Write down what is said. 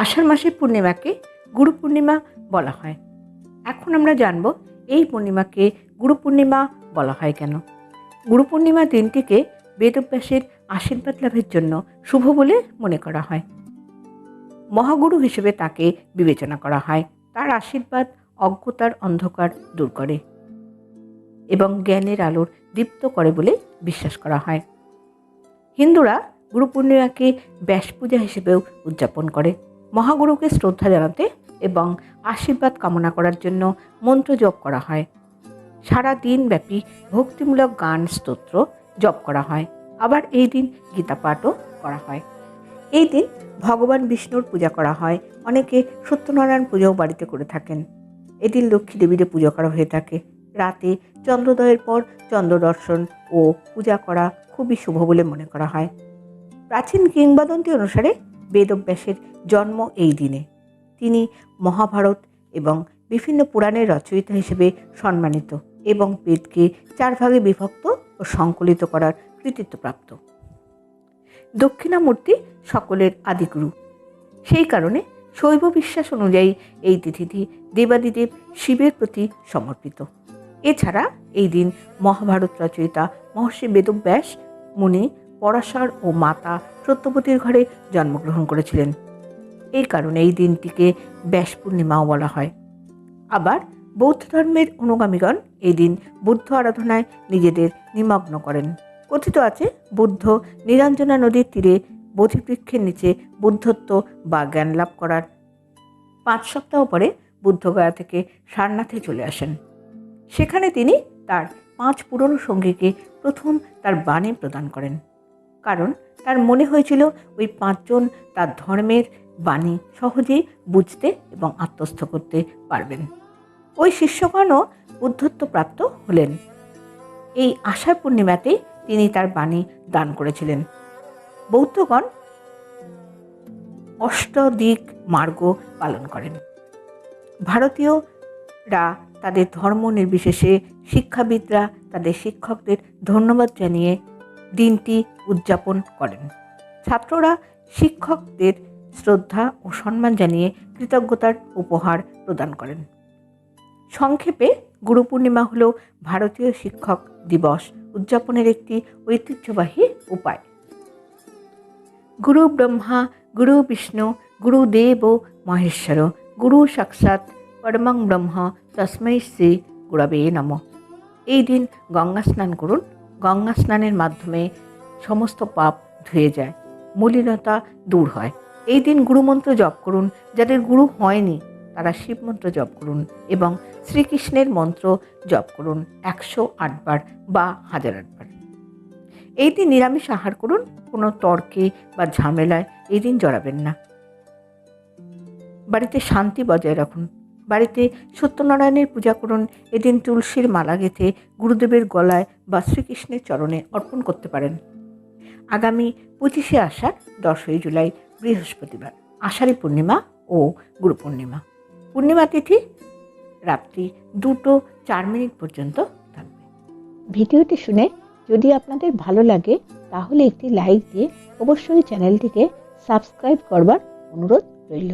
আষাঢ় মাসের পূর্ণিমাকে গুরু পূর্ণিমা বলা হয়। এখন আমরা জানব এই পূর্ণিমাকে গুরু পূর্ণিমা বলা হয় কেন? গুরু পূর্ণিমা দিনটিকে বেদব্যাসের আশীর্বাদ লাভের জন্য শুভ বলে মনে করা হয়। মহাগুরু হিসেবে তাকে বিবেচনা করা হয়। তার আশীর্বাদ অজ্ঞতার অন্ধকার দূর করে এবং জ্ঞানের আলোর দীপ্ত করে বলে বিশ্বাস করা হয়। হিন্দুরা গুরু পূর্ণিমাকে ব্যাস পূজা হিসেবেও উদযাপন করে। মহাগুরুকে শ্রদ্ধা জানাতে এবং আশীর্বাদ কামনা করার জন্য মন্ত্র জপ করা হয়। সারা দিনব্যাপী ভক্তিমূলক গান, স্তোত্র জপ করা হয়। আবার এই দিন গীতা পাঠও করা হয়। এই দিন ভগবান বিষ্ণুর পূজা করা হয়। অনেকে সত্যনারায়ণ পুজোও বাড়িতে করে থাকেন। এদিন লক্ষ্মী দেবীদের পুজো করা হয়ে থাকে। রাতে চন্দ্রোদয়ের পর চন্দ্র দর্শন ও পূজা করা খুবই শুভ বলে মনে করা হয়। প্রাচীন কিংবদন্তি অনুসারে বেদব্যাসের জন্ম এই দিনে। তিনি মহাভারত এবং বিভিন্ন পুরাণের রচয়িতা হিসেবে সম্মানিত এবং বেদকে চার ভাগে বিভক্ত ও সংকলিত করার কৃতিত্বপ্রাপ্ত। দক্ষিণামূর্তি সকলের আদিগুরু। সেই কারণে শৈব বিশ্বাস অনুযায়ী এই তিথিটি দেবাদিদেব শিবের প্রতি সমর্পিত। এছাড়া এই দিন মহাভারত রচয়িতা মহর্ষি বেদব্যাস মুনি পরাশর ও মাতা সত্যবতীর ঘরে জন্মগ্রহণ করেছিলেন। এই কারণে এই দিনটিকে ব্যাস পূর্ণিমাও বলা হয়। আবার বৌদ্ধ ধর্মের অনুগামীগণ এই দিন বুদ্ধ আরাধনায় নিজেদের নিমগ্ন করেন। কথিত আছে, বুদ্ধ নিরঞ্জনা নদীর তীরে বোধিবৃক্ষের নিচে বুদ্ধত্ব বা জ্ঞান লাভ করার। পাঁচ সপ্তাহ পরে বুদ্ধগয়া থেকে সারনাথে চলে আসেন। সেখানে তিনি তার পাঁচ পুরনো সঙ্গীকে প্রথম তার বাণী প্রদান করেন। কারণ তার মনে হয়েছিল ওই পাঁচজন তার ধর্মের বাণী সহজেই বুঝতে এবং আত্মস্থ করতে পারবেন। ওই শিষ্যগণও বুদ্ধত্ব প্রাপ্ত হলেন। এই আষাঢ় পূর্ণিমাতেই তিনি তার বাণী দান করেছিলেন। বৌদ্ধগণ অষ্টদিক মার্গ পালন করেন। ভারতীয়রা তাদের ধর্ম নির্বিশেষে শিক্ষাবিদরা, তাদের শিক্ষকদের ধন্যবাদ জানিয়ে দিনটি উদযাপন করেন। ছাত্ররা, শিক্ষকদের শ্রদ্ধা ও সম্মান জানিয়ে কৃতজ্ঞতার উপহার প্রদান করেন। সংক্ষেপে গুরু পূর্ণিমা হল ভারতীয় শিক্ষক দিবস উদযাপনের একটি ঐতিহ্যবাহী উপায়। গুরু ব্রহ্মা, গুরু বিষ্ণু গুরুদেব মহেশ্বর, গুরু সাক্ষাৎ পরমং ব্রহ্ম তস্মৈ শ্রী গুরবে নম। এই দিন গঙ্গা স্নান করুন গঙ্গা স্নানের মাধ্যমে সমস্ত পাপ ধুয়ে যায়, মলিনতা দূর হয়। এই দিন গুরুমন্ত্র জপ করুন, যাদের গুরু হয়নি, তারা শিব মন্ত্র জপ করুন এবং শ্রীকৃষ্ণের মন্ত্র জপ করুন একশো আটবার বা হাজার আটবার এই দিন নিরামিষ আহার করুন, কোনো তর্কে বা ঝামেলায় এই দিন জড়াবেন না। বাড়িতে শান্তি বজায় রাখুন। সত্যনারায়ণের পূজা করুন। এদিন তুলসীর মালা গেঁথে গুরুদেবের গলায় বা শ্রীকৃষ্ণের চরণে অর্পণ করতে পারেন। আগামী পঁচিশে আষাঢ়, দশই জুলাই, বৃহস্পতিবার, আষাঢ়ী পূর্ণিমা ও গুরু পূর্ণিমা। পূর্ণিমা তিথি রাত্রি দুটো চার মিনিট পর্যন্ত থাকবে। ভিডিওটি শুনে যদি আপনাদের ভালো লাগে, তাহলে একটি লাইক দিয়ে অবশ্যই চ্যানেলটিকে সাবস্ক্রাইব করবার অনুরোধ রইল।